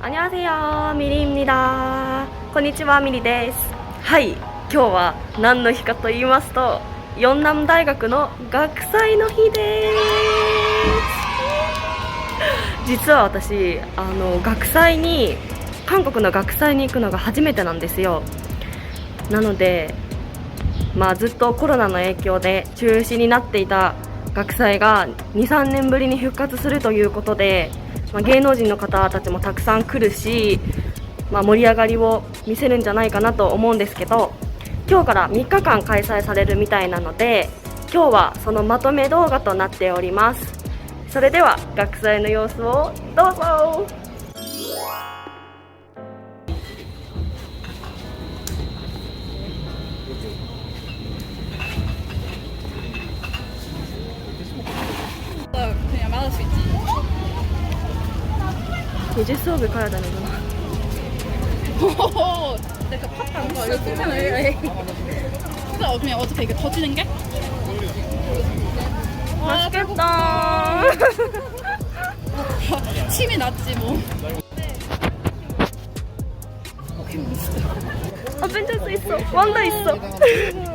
안녕하세요. 미리입니다. こんにちは、ミリです。はい、今日は何の日かと言いますと、四南大学の学祭の日です。実は私、あの学祭に韓国の学祭に行くのが初めてなんですよ。 なので、まあずっとコロナの影響で中止になっていた学祭が2、3年ぶりに復活するということで、まあ、芸能人の方たちもたくさん来るし、まあ、盛り上がりを見せるんじゃないかなと思うんですけど今日から3日間開催されるみたいなので今日はそのまとめ動画となっております。それでは学祭の様子をどうぞ。 이제 수업을 가야 되는구나 오, 내가 팝한 거 이거 칭찬을 진짜 그냥 어떻게 이게 터지는 게? 맛있겠다. 침이 났지 뭐. 어벤져스 있어. 완다 있어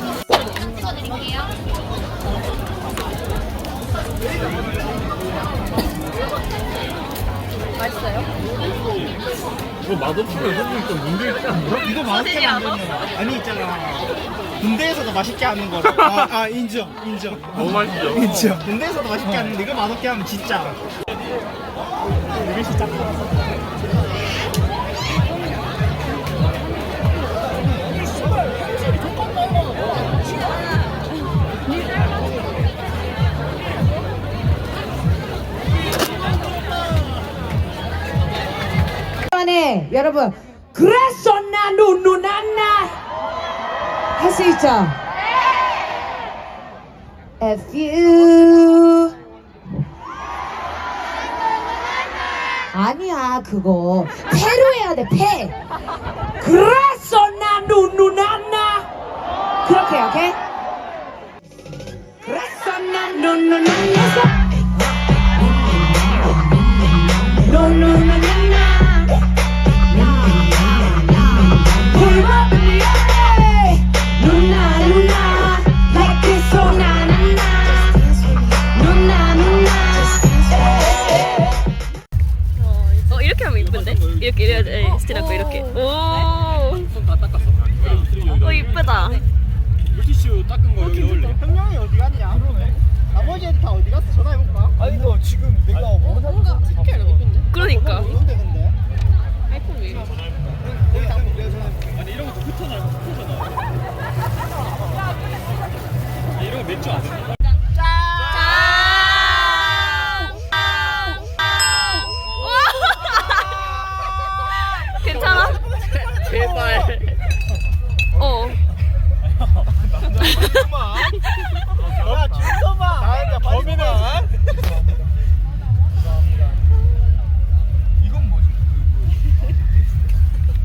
이거 맛없으면 선생님 좀 문제 있지 않나? 이거 맛있게 만드는 아니 있잖아. 군대에서도 맛있게 하는 거를 아, 아 인정. 인정. 너무 맛있죠? 인정. 군대에서도 맛있게 하는데 이거 맛없게 하면 진짜. 이게 진짜 여러분 그랬었나? 누누난나. 할 수 있죠? If you 아니야 그거. 패로 해야 돼패 그랬었나? 누누난나. 그렇게 오케이? 그랬었나? 누누난나 어 이렇게? 이렇게 이렇게 스티라고 이렇게. 오. 손다 닦았어. 어 이쁘다. 물티슈 닦은 거 여기 넣을래? 형량이 어디 갔냐? 나머지 애들 다 어디 갔어? 전화해볼까? 아니 너 지금 내가 뭐 그러니까. 뭔데 근데? 아이폰 제발. 어. 야 진서봐 나한테 범인은 이건 뭐지?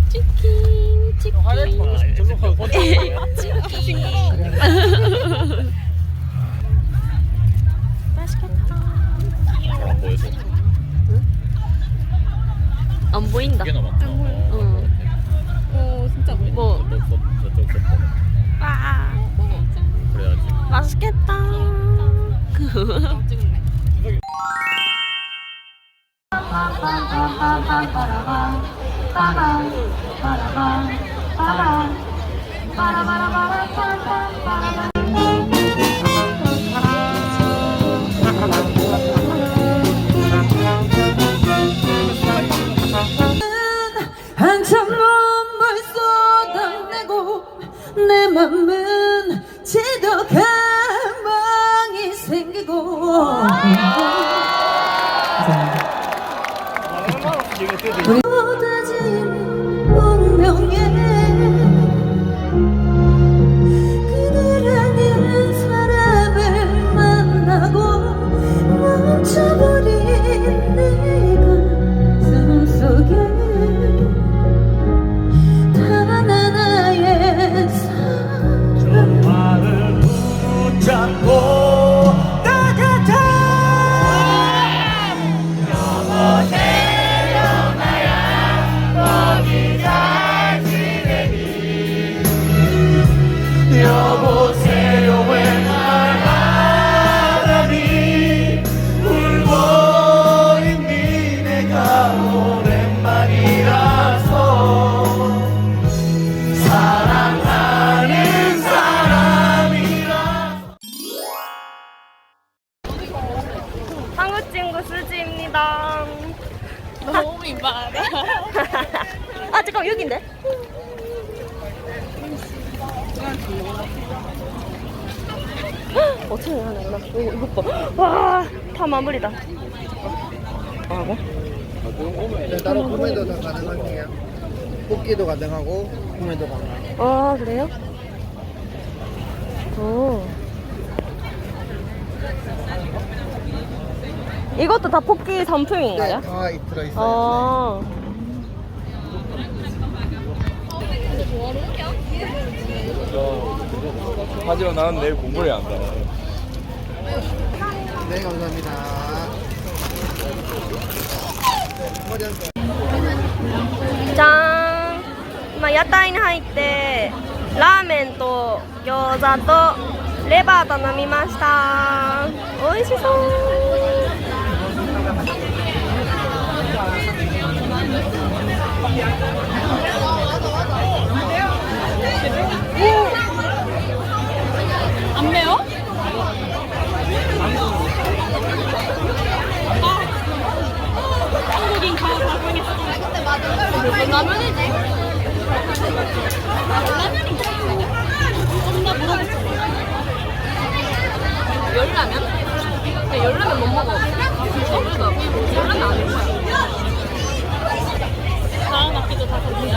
치킨 치킨 절로 가고 맛있겠다 안 보여서 안 보인다 두개 남았다. 뭐? 뭐 저쪽 서 저쪽 서 와. 그래야지. 맛있겠다 찍네. 한참 눈물 쏟아내고 Oh. 한국 친구 수지입니다. 너무 민망하다. 아 잠깐 여긴데? 어떻게 하는구나. 이거 이거 봐. 와, 다 마무리다. 뭐하고? 네, 따로 구매도 다 가능할게요. 뽑기도 가능하고 구매도 가능하고. 아 그래요? 오. 이것도 다 뽑기 상품인가요? 네, 다 들어있어요. 아. 하지만 나는 내일 공부를 해야 한다. 네, 감사합니다. 짠! 今屋台に入ってラーメンと餃子とレバー頼みました美味しそう 라면이지. 라면인가? 좀더 물어보자. 열라면? 근데 열라면 못 먹어. 진짜? 열라면 아닌 거야. 다음 학기도 다 가보자.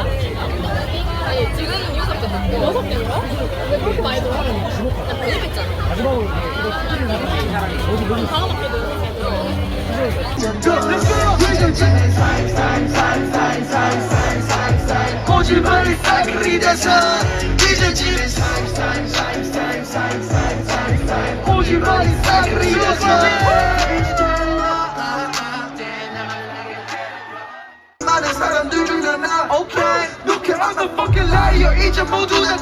아니 지금은 여섯 개 됐고 여섯 개인가? 왜 그렇게 많이 들어? 나 배입했잖아. 다음 학기도 여섯 개 들어. 거짓말이 싸그리 돼서 잊어지는 거짓말이 싸그리 돼서 많은 사람들은 나 okay. Look at I'm the fucking liar 이제 모두 다